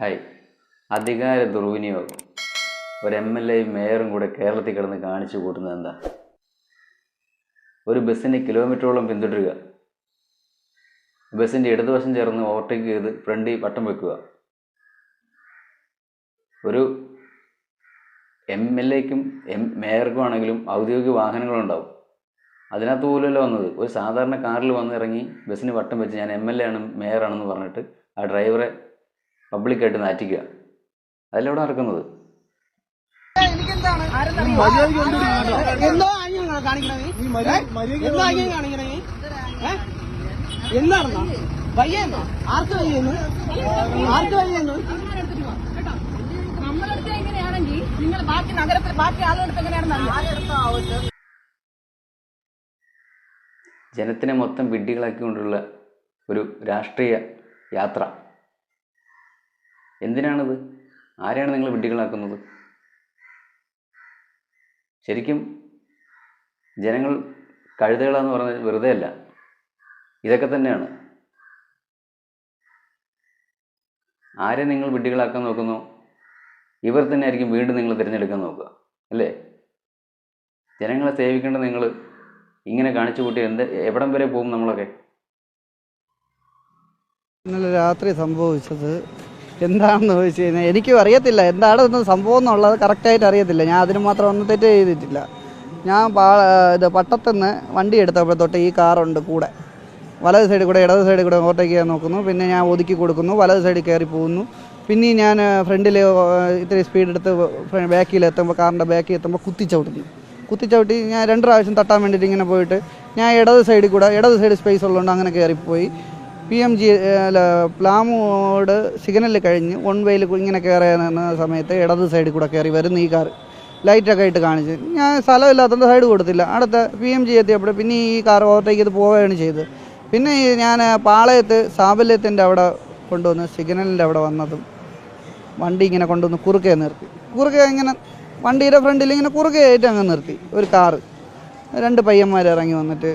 Hi അധികാര ദുർവിനിയോഗം. ഒരു എം എൽ എയും മേയറും കൂടെ കേരളത്തിൽ കിടന്ന് കാണിച്ചു കൂട്ടുന്നത് എന്താ? ഒരു ബസ്സിനെ കിലോമീറ്ററോളം പിന്തുടരുക. ബസ്സിന്റെ ഇടതുവശം ചേർന്ന് ഓവർടേക്ക് ചെയ്ത് ഫ്രണ്ടിൽ വട്ടം വെക്കുക. ഒരു എം എൽ എക്കും എം മേയർക്കും ആണെങ്കിലും ഔദ്യോഗിക വാഹനങ്ങളുണ്ടാവും. അതിനകത്ത് പോലുമല്ല വന്നത്. ഒരു സാധാരണ കാറിൽ വന്നിറങ്ങി ബസ്സിന് വട്ടം വെച്ച് ഞാൻ എം എൽ എ ആണ് മേയറാണെന്ന് പറഞ്ഞിട്ട് ആ ഡ്രൈവറെ പബ്ലിക്കായിട്ട് നാറ്റിക്കുക. അതിലെവിടെ നടക്കുന്നത്? എന്തോ ആംഗ്യം കാണിക്കണേ എന്തോ ആംഗ്യം കാണിക്കണേ എന്താണെന്നാ? വയ്യെന്നോ? ആർക്ക് വയ്യെന്ന്? ആർക്ക് വയ്യെന്ന്? നമ്മളടുത്ത് എങ്ങനെയാണെങ്കിൽ നിങ്ങൾ ബാക്കി നഗരത്തിൽ ബാക്കി ആളുകളടുത്ത് എങ്ങനെയാണെന്ന് അറിയാം ജനത്തിനെ മൊത്തം വിഡ്ഢികളാക്കിക്കൊണ്ടുള്ള ഒരു രാഷ്ട്രീയ യാത്ര. എന്തിനാണിത്? ആരെയാണ് നിങ്ങൾ വിഡ്ഢികളാക്കുന്നത്? ശരിക്കും ജനങ്ങൾ കഴുതകളാന്ന് പറഞ്ഞാൽ വെറുതെ അല്ല ഇതൊക്കെ തന്നെയാണ്. ആരെ നിങ്ങൾ വിഡ്ഢികളാക്കാൻ നോക്കുന്നു? ഇവർ തന്നെ ആയിരിക്കും വീണ്ടും നിങ്ങൾ തിരഞ്ഞെടുക്കാൻ നോക്കുക അല്ലേ? ജനങ്ങളെ സേവിക്കേണ്ട നിങ്ങൾ ഇങ്ങനെ കാണിച്ചു കൂട്ടി എന്ത് എവിടം വരെ പോകും നമ്മളൊക്കെ? ഇന്നലെ രാത്രി സംഭവിച്ചത് എന്താണെന്ന് ചോദിച്ചു കഴിഞ്ഞാൽ എനിക്കും അറിയത്തില്ല. എന്താണ് ഇന്ന് സംഭവം എന്നുള്ളത് കറക്റ്റായിട്ട് അറിയത്തില്ല. ഞാൻ അതിന് മാത്രം ഒന്നും തെറ്റ് ചെയ്തിട്ടില്ല. ഞാൻ പാ ഇത് പട്ടത്തുനിന്ന് വണ്ടി എടുത്തപ്പോൾ തൊട്ട് ഈ കാറുണ്ട് കൂടെ. വലത് സൈഡിൽ കൂടെ ഇടത് സൈഡിൽ കൂടെ ഓവർടേക്ക് ചെയ്യാൻ നോക്കുന്നു. പിന്നെ ഞാൻ ഒതുക്കി കൊടുക്കുന്നു. വലത് സൈഡിൽ കയറി പോകുന്നു. പിന്നെ ഞാൻ ഫ്രണ്ടിൽ ഇത്തിരി സ്പീഡ് എടുത്ത് ബാക്കിൽ എത്തുമ്പോൾ കാറിന്റെ ബാക്കിൽ എത്തുമ്പോൾ കുത്തിച്ചവിട്ടുന്നു കുത്തിച്ചവിട്ടി ഞാൻ രണ്ട് പ്രാവശ്യം തട്ടാൻ വേണ്ടിയിട്ട് ഇങ്ങനെ പോയിട്ട് ഞാൻ ഇടത് സൈഡിൽ കൂടെ ഇടത് സൈഡ് സ്പേസ് ഉള്ളതുകൊണ്ട് അങ്ങനെ കയറിപ്പോയി. പി എം ജി അല്ല പ്ലാമോട് സിഗ്നൽ കഴിഞ്ഞ് വൺ വേയിൽ ഇങ്ങനെ കയറുന്ന സമയത്ത് ഇടത് സൈഡിൽ കൂടെ കയറി വരുന്ന ഈ കാർ ലൈറ്റൊക്കെ ആയിട്ട് കാണിച്ച്. ഞാൻ സ്ഥലമില്ലാത്തത് സൈഡ് കൊടുത്തില്ല. അടുത്ത പി എം ജി എത്തിയപ്പോൾ പിന്നെ ഈ കാർ ഓവർടേക്ക് ചെയ്ത് പോവുകയാണ് ചെയ്തത്. പിന്നെ ഞാൻ പാളയത്ത് സാബല്യത്തിന്റെ അവിടെ കൊണ്ടുവന്ന് സിഗ്നലിന്റെ അവിടെ വന്നതും വണ്ടി ഇങ്ങനെ കൊണ്ടുവന്ന് കുറുക്കെ നിർത്തി. കുറുക്കെ ഇങ്ങനെ വണ്ടിയുടെ ഫ്രണ്ടിൽ ഇങ്ങനെ കുറുക്കെ ആയിട്ട് അങ്ങ് നിർത്തി. ഒരു കാറ്. രണ്ട് പയ്യന്മാർ ഇറങ്ങി വന്നിട്ട്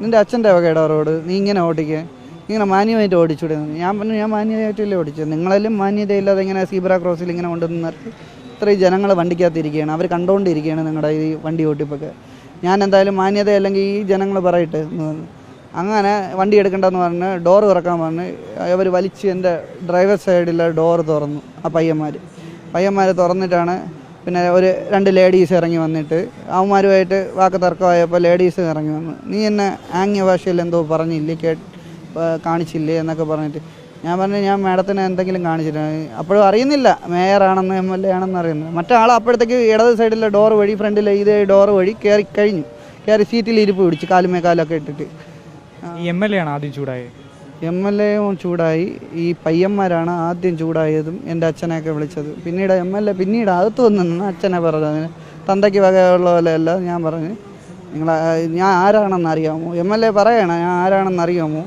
നിന്റെ അച്ഛന്റെ വകയുടെ റോഡ്. നീ ഇങ്ങനെ ഓടിക്കുക ഇങ്ങനെ മാന്യമായിട്ട് ഓടിച്ചൂടെ ഞാൻ പറഞ്ഞു ഞാൻ മാന്യമായിട്ടല്ലേ ഓടിച്ചത്? നിങ്ങളെല്ലാം മാന്യതയില്ലാതെ ഇങ്ങനെ സീബ്ര ക്രോസിൽ ഇങ്ങനെ കൊണ്ടുവന്ന് നിർത്തി ഇത്രയും ജനങ്ങൾ വണ്ടിക്കകത്തിരിക്കുകയാണ്. അവർ കണ്ടുകൊണ്ടിരിക്കുകയാണ് നിങ്ങളുടെ ഈ വണ്ടി ഓട്ടിപ്പൊക്കെ. ഞാൻ എന്തായാലും മാന്യത അല്ലെങ്കിൽ ഈ ജനങ്ങൾ പറയട്ടെ അങ്ങനെ വണ്ടി എടുക്കണ്ടെന്ന് പറഞ്ഞ് ഡോർ തുറക്കാൻ പറഞ്ഞ് അവർ വലിച്ച് എന്റെ ഡ്രൈവർ സൈഡിലെ ഡോർ തുറന്നു ആ പയ്യന്മാർ പയ്യന്മാർ തുറന്നിട്ടാണ് പിന്നെ ഒരു രണ്ട് ലേഡീസ് ഇറങ്ങി വന്നിട്ട് അവന്മാരുമായിട്ട് വാക്ക് തർക്കമായപ്പോൾ ലേഡീസ് ഇറങ്ങി വന്നു. നീ എന്നെ ആംഗ്യ ഭാഷയിൽ എന്തോ പറഞ്ഞില്ലേ? കേ ഏർ കാണിച്ചില്ലേ എന്നൊക്കെ പറഞ്ഞിട്ട്. ഞാൻ പറഞ്ഞു ഞാൻ മാഡത്തിന് എന്തെങ്കിലും കാണിച്ചില്ല അപ്പോഴും അറിയുന്നില്ല. മേയറാണെന്ന് എം എൽ എ ആണെന്ന് അറിയുന്നില്ല. മറ്റാൾ അപ്പോഴത്തേക്ക് ഇടത് സൈഡിലെ ഡോർ വഴി ഫ്രണ്ടിലെ ഇതേ ഡോർ വഴി കയറി കഴിഞ്ഞു. കയറി സീറ്റിൽ ഇരിപ്പ് പിടിച്ച് കാലുമേ കാലൊക്കെ ഇട്ടിട്ട്. എം എൽ എ ആണ് ആദ്യം ചൂടായത്. എം എൽ എയും ചൂടായി. ഈ പയ്യന്മാരാണ് ആദ്യം ചൂടായതും എന്റെ അച്ഛനെയൊക്കെ വിളിച്ചത്. പിന്നീട് എം എൽ എ പിന്നീട് അകത്ത് വന്നു അച്ഛനെ പറഞ്ഞത് തന്തയ്ക്ക് വകയുള്ള പോലെയല്ല ഞാൻ പറഞ്ഞു. നിങ്ങൾ ഞാൻ ആരാണെന്ന് അറിയാമോ? എം എൽ എ പറയണം ഞാൻ ആരാണെന്ന് അറിയാമോ?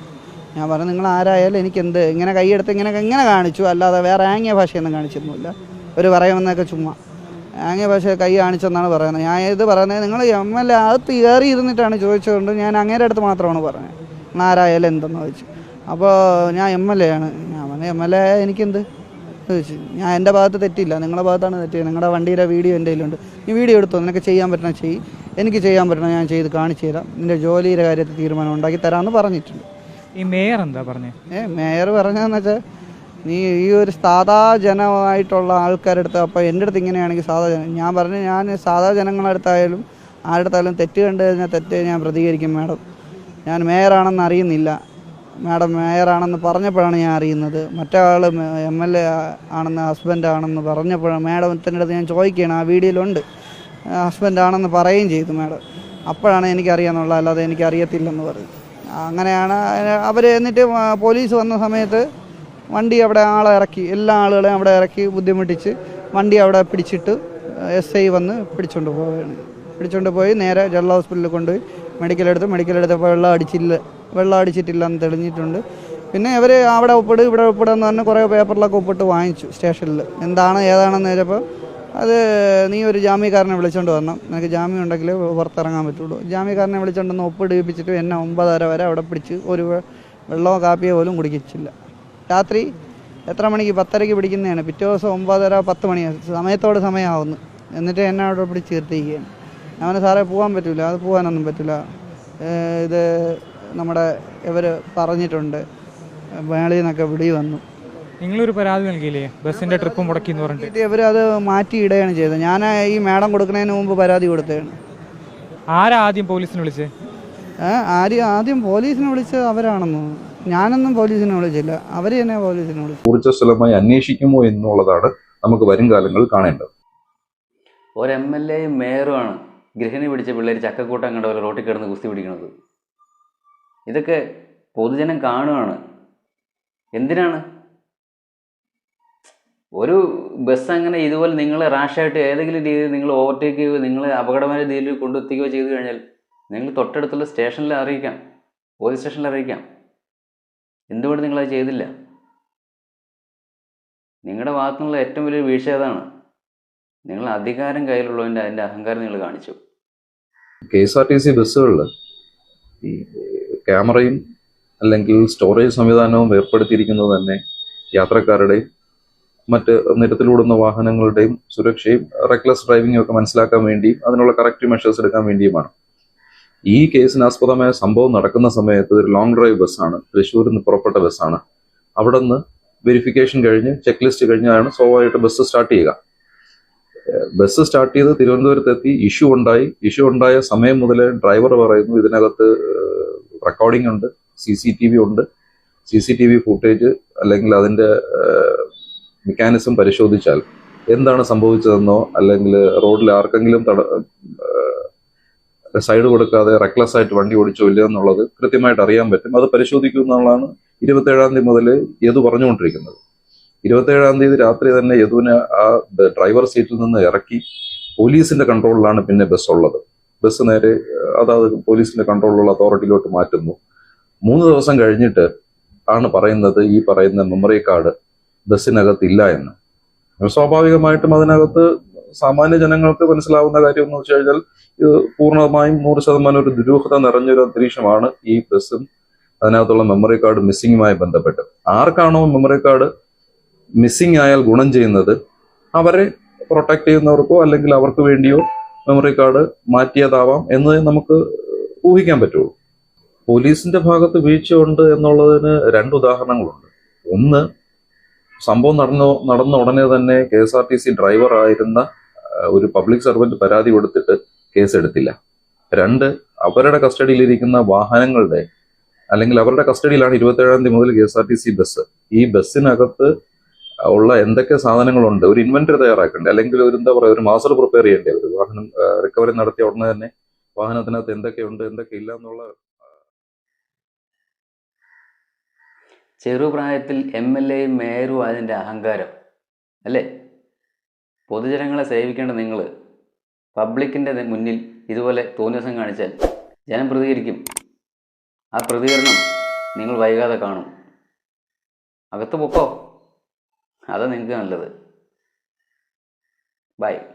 ഞാൻ പറഞ്ഞു നിങ്ങൾ ആരായാലും എനിക്ക് എന്ത് ഇങ്ങനെ കൈയെടുത്ത് ഇങ്ങനെ ഇങ്ങനെ കാണിച്ചു. അല്ലാതെ വേറെ ആംഗ്യ ഭാഷയൊന്നും കാണിച്ചിരുന്നില്ല ഒരു പറയുമെന്നൊക്കെ ചുമ്മാ. ആംഗ്യ ഭാഷ കൈ കാണിച്ചെന്നാണ് പറയുന്നത്. ഞാൻ ഇത് പറയുന്നത് നിങ്ങൾ എം എൽ എ അകത്ത് കയറി ഇരുന്നിട്ടാണ് ചോദിച്ചതുകൊണ്ട് ഞാൻ അങ്ങേരെ അടുത്ത് മാത്രമാണ് പറഞ്ഞത്. നിങ്ങൾ ആരായാലും എന്തെന്ന് ചോദിച്ചു. അപ്പോൾ ഞാൻ എം എൽ എ ആണ് ഞാൻ പറഞ്ഞു എം എൽ എ എനിക്കെന്ത്? ചോദിച്ചു ഞാൻ എന്റെ ഭാഗത്ത് തെറ്റില്ല. നിങ്ങളുടെ ഭാഗത്താണ് തെറ്റിയത് നിങ്ങളുടെ വണ്ടിയുടെ വീഡിയോ എന്റെ കയ്യിലുണ്ട്. നീ വീഡിയോ എടുത്തോ? നിനക്ക് ചെയ്യാൻ പറ്റണ ചെയ്യ് എനിക്ക് ചെയ്യാൻ പറ്റണ ഞാൻ ചെയ്ത് കാണിച്ചു തരാം. നിന്റെ ജോലിയുടെ കാര്യത്തിൽ തീരുമാനം ഉണ്ടാക്കി തരാമെന്ന് പറഞ്ഞിട്ടുണ്ട്. ഈ മേയർ എന്താ പറഞ്ഞത് ഏ മേയർ പറഞ്ഞതെന്ന് വെച്ചാൽ നീ ഈ ഒരു സാധാ ജനമായിട്ടുള്ള ആൾക്കാരെടുത്ത് അപ്പോൾ എന്റെ അടുത്ത് ഇങ്ങനെയാണെങ്കിൽ സാധാ ജനം ഞാൻ പറഞ്ഞു ഞാൻ സാധാ ജനങ്ങളുടെ അടുത്തായാലും ആരുടെ അടുത്തായാലും തെറ്റ് കണ്ടു കഴിഞ്ഞാൽ തെറ്റ് ഞാൻ പ്രതികരിക്കും മാഡം. ഞാൻ മേയറാണെന്ന് അറിയുന്നില്ല. മാഡം മേയറാണെന്ന് പറഞ്ഞപ്പോഴാണ് ഞാൻ അറിയുന്നത്. മറ്റേ ആൾ എം എൽ എ ആണെന്ന് ഹസ്ബൻഡ് ആണെന്ന് പറഞ്ഞപ്പോഴാണ് മാഡത്തിന്റെ അടുത്ത് ഞാൻ ചോദിക്കുകയാണ്. ആ വീഡിയോയിലുണ്ട്. ഹസ്ബൻഡ് ആണെന്ന് പറയുകയും ചെയ്തു മാഡം. അപ്പോഴാണ് എനിക്കറിയാന്നുള്ളത്. അല്ലാതെ എനിക്കറിയത്തില്ലെന്ന് പറഞ്ഞു അങ്ങനെയാണ്. അവർ എന്നിട്ട് പോലീസ് വന്ന സമയത്ത് വണ്ടി അവിടെ ആളെ ഇറക്കി എല്ലാ ആളുകളെയും അവിടെ ഇറക്കി ബുദ്ധിമുട്ടിച്ച് വണ്ടി അവിടെ പിടിച്ചിട്ട് എസ് ഐ വന്ന് പിടിച്ചുകൊണ്ട് പോവുകയാണ്. പിടിച്ചുകൊണ്ട് പോയി നേരെ ജനറൽ ഹോസ്പിറ്റലിൽ കൊണ്ടുപോയി. മെഡിക്കൽ എടുത്ത് മെഡിക്കൽ എടുത്തപ്പോൾ വെള്ളം അടിച്ചില്ല വെള്ളം അടിച്ചിട്ടില്ല എന്ന് തെളിഞ്ഞിട്ടുണ്ട്. പിന്നെ അവർ അവിടെ ഒപ്പിട് ഇവിടെ ഒപ്പിടുക എന്ന് പറഞ്ഞ് കുറേ പേപ്പറിലൊക്കെ ഒപ്പിട്ട് വാങ്ങിച്ചു സ്റ്റേഷനിൽ. എന്താണ് ഏതാണെന്ന് ചോദിച്ചപ്പോൾ അത് നീ ഒരു ജാമ്യക്കാരനെ വിളിച്ചോണ്ട് വരണം. നിനക്ക് ജാമ്യം ഉണ്ടെങ്കിൽ പുറത്തിറങ്ങാൻ പറ്റുള്ളൂ. ജാമ്യക്കാരനെ വിളിച്ചോണ്ടൊന്ന് ഒപ്പിടിപ്പിച്ചിട്ട് എന്നെ ഒമ്പതര വരെ അവിടെ പിടിച്ച് ഒരു വെള്ളമോ കാപ്പിയോ പോലും കുടിക്കിച്ചില്ല. രാത്രി എത്ര മണിക്ക്? പത്തരയ്ക്ക് പിടിക്കുന്നതാണ്. പിറ്റേ ദിവസം ഒമ്പതര പത്ത് മണി സമയത്തോട് സമയമാവുന്നു. എന്നിട്ട് എന്നെ അവിടെ പിടിച്ച് നിർത്തിയിരിക്കുകയാണ്. ഞാൻ സാറേ പോകാൻ പറ്റില്ല അത് പോകാനൊന്നും പറ്റില്ല ഇത് നമ്മുടെ ഇവർ പറഞ്ഞിട്ടുണ്ട്. മേളിൽ നിന്നൊക്കെ വിളി വന്നു. നിങ്ങളൊരു പരാതി നൽകിയില്ലേ? ബസ്സിന്റെ ട്രിപ്പ് മുടക്കി എന്ന് പറഞ്ഞിട്ട്. അവർ അത് മാറ്റി ഇടുകയാണ് ചെയ്തത്. ഞാൻ ഈ മാഡം കൊടുക്കുന്നതിന് മുമ്പ് പരാതി കൊടുത്തതാണ്. ആരാ ആദ്യം പോലീസിനെ വിളിച്ചേ ആര് ആദ്യം പോലീസിനെ വിളിച്ചത് അവരാണെന്ന്. ഞാനൊന്നും പോലീസിനെ വിളിച്ചില്ല. അവർ തന്നെ പോലീസിനെ വിളിച്ചു. സ്ഥലമായി അന്വേഷിക്കുമോ എന്നുള്ളതാണ് നമുക്ക് വരും കാലങ്ങളിൽ കാണേണ്ടത്. ഒരു എം എൽ എയും മേയറുമാണ് ഗൃഹിണി പിടിച്ച പിള്ളേർ ചക്കക്കൂട്ടം കണ്ട പോലെ റോട്ടിൽ കിടന്ന് കുസ്തി പിടിക്കുന്നത്. ഇതൊക്കെ പൊതുജനം കാണുകയാണ് എന്തിനാണ്? ഒരു ബസ് അങ്ങനെ ഇതുപോലെ നിങ്ങൾ റാഷായിട്ട് ഏതെങ്കിലും രീതിയിൽ നിങ്ങൾ ഓവർടേക്ക് ചെയ്യുകയോ നിങ്ങൾ അപകടമായ രീതിയിൽ കൊണ്ടെത്തിക്കുകയോ ചെയ്തു കഴിഞ്ഞാൽ നിങ്ങൾ തൊട്ടടുത്തുള്ള സ്റ്റേഷനിൽ അറിയിക്കാം. പോലീസ് സ്റ്റേഷനിൽ അറിയിക്കാം. എന്തുകൊണ്ട് നിങ്ങളത് ചെയ്തില്ല? നിങ്ങളുടെ ഭാഗത്തുനിന്നുള്ള ഏറ്റവും വലിയ വീഴ്ച അതാണ് നിങ്ങൾ അധികാരം കയ്യിലുള്ളതിന്റെ അതിന്റെ അഹങ്കാരം നിങ്ങൾ കാണിച്ചു. K S R T C ബസ്സുകളിൽ ഈ ക്യാമറയും അല്ലെങ്കിൽ സ്റ്റോറേജ് സംവിധാനവും ഏർപ്പെടുത്തിയിരിക്കുന്നത് തന്നെ യാത്രക്കാരുടെയും മറ്റ് നിരത്തിലൂടുന്ന വാഹനങ്ങളുടെയും സുരക്ഷയും റെക്ലസ് ഡ്രൈവിംഗും ഒക്കെ മനസ്സിലാക്കാൻ വേണ്ടിയും അതിനുള്ള കറക്റ്റ് മെഷേഴ്സ് എടുക്കാൻ വേണ്ടിയുമാണ്. ഈ കേസിന് ആസ്പദമായ സംഭവം നടക്കുന്ന സമയത്ത് ഒരു ലോങ് ഡ്രൈവ് ബസ്സാണ് തൃശ്ശൂരിൽ നിന്ന് പുറപ്പെട്ട ബസ്സാണ് അവിടെ നിന്ന് വെരിഫിക്കേഷൻ കഴിഞ്ഞ് ചെക്ക് ലിസ്റ്റ് കഴിഞ്ഞാണ് സ്വാഭാവികമായിട്ട് ബസ് സ്റ്റാർട്ട് ചെയ്യുക. ബസ് സ്റ്റാർട്ട് ചെയ്ത് തിരുവനന്തപുരത്ത് എത്തി. ഇഷ്യൂ ഉണ്ടായി. ഇഷ്യൂ ഉണ്ടായ സമയം മുതൽ ഡ്രൈവർ പറയുന്നു ഇതിനകത്ത് റെക്കോർഡിംഗ് ഉണ്ട് സി സി ടി വി ഉണ്ട്. C C T V footage അല്ലെങ്കിൽ അതിന്റെ മെക്കാനിസം പരിശോധിച്ചാൽ എന്താണ് സംഭവിച്ചതെന്നോ അല്ലെങ്കിൽ റോഡിൽ ആർക്കെങ്കിലും തട സൈഡ് കൊടുക്കാതെ റെക്ലസ് ആയിട്ട് വണ്ടി ഓടിച്ചോ ഇല്ല എന്നുള്ളത് കൃത്യമായിട്ട് അറിയാൻ പറ്റും. അത് പരിശോധിക്കും എന്നുള്ളതാണ് ഇരുപത്തേഴാം തീയതി മുതൽ യദു പറഞ്ഞുകൊണ്ടിരിക്കുന്നത്. ഇരുപത്തേഴാം തീയതി രാത്രി തന്നെ യദുവിനെ ആ ഡ്രൈവർ സീറ്റിൽ നിന്ന് ഇറക്കി പോലീസിന്റെ കൺട്രോളിലാണ് പിന്നെ ബസ് ഉള്ളത്. ബസ് നേരെ അതാത് പോലീസിന്റെ കൺട്രോളിലുള്ള അതോറിറ്റിയിലോട്ട് മാറ്റുന്നു. മൂന്ന് ദിവസം കഴിഞ്ഞിട്ട് ആണ് പറയുന്നത് ഈ പറയുന്ന മെമ്മറി കാർഡ് ബസ്സിനകത്ത് ഇല്ല എന്ന് സ്വാഭാവികമായിട്ടും അതിനകത്ത് സാമാന്യ ജനങ്ങൾക്ക് മനസ്സിലാവുന്ന കാര്യം എന്ന് വെച്ച് കഴിഞ്ഞാൽ ഇത് പൂർണമായും നൂറ് ശതമാനം ഒരു ദുരൂഹത നിറഞ്ഞൊരു അന്തരീക്ഷമാണ് ഈ ബസ്സും അതിനകത്തുള്ള മെമ്മറി കാർഡ് മിസ്സിങ്ങുമായി ബന്ധപ്പെട്ട്. ആർക്കാണോ മെമ്മറി കാർഡ് മിസ്സിംഗ് ആയാൽ ഗുണം ചെയ്യുന്നത് അവരെ പ്രൊട്ടക്ട് ചെയ്യുന്നവർക്കോ അല്ലെങ്കിൽ അവർക്ക് വേണ്ടിയോ മെമ്മറി കാർഡ് മാറ്റിയതാവാം എന്ന് നമുക്ക് ഊഹിക്കാൻ പറ്റുള്ളൂ. പോലീസിന്റെ ഭാഗത്ത് വീഴ്ചയുണ്ട് എന്നുള്ളതിന് രണ്ട് ഉദാഹരണങ്ങളുണ്ട്. ഒന്ന് സംഭവം നടന്ന നടന്ന ഉടനെ തന്നെ K S R T C driver ആയിരുന്ന ഒരു പബ്ലിക് സർവന്റ് പരാതി കൊടുത്തിട്ട് കേസ് എടുത്തില്ല രണ്ട് അവരുടെ കസ്റ്റഡിയിലിരിക്കുന്ന വാഹനങ്ങളുടെ അല്ലെങ്കിൽ അവരുടെ കസ്റ്റഡിയിലാണ് ഇരുപത്തേഴാം തീയതി മുതൽ K S R T C bus ഈ ബസ്സിനകത്ത് ഉള്ള എന്തൊക്കെ സാധനങ്ങളുണ്ട്? ഒരു ഇൻവെന്ററി തയ്യാറാക്കേണ്ടത് അല്ലെങ്കിൽ ഒരു എന്താ പറയുക ഒരു മാസ്റ്റർ പ്രിപ്പയർ ചെയ്യേണ്ടത് ഒരു വാഹനം റിക്കവറി നടത്തിയ ഉടനെ തന്നെ വാഹനത്തിനകത്ത് എന്തൊക്കെയുണ്ട് എന്തൊക്കെ ഇല്ല എന്നുള്ള ചെറുപ്രായത്തിൽ എം എൽ എയും മേയറും അതിന്റെ അഹങ്കാരം അല്ലേ? പൊതുജനങ്ങളെ സേവിക്കേണ്ട നിങ്ങൾ പബ്ലിക്കിന്റെ മുന്നിൽ ഇതുപോലെ തോന്നിയസം കാണിച്ചാൽ ജനം പ്രതികരിക്കും. ആ പ്രതികരണം നിങ്ങൾ വൈകാതെ കാണും. അകത്ത് പൊക്കോ? അതാ നിങ്ങൾക്ക് നല്ലത്. ബൈ.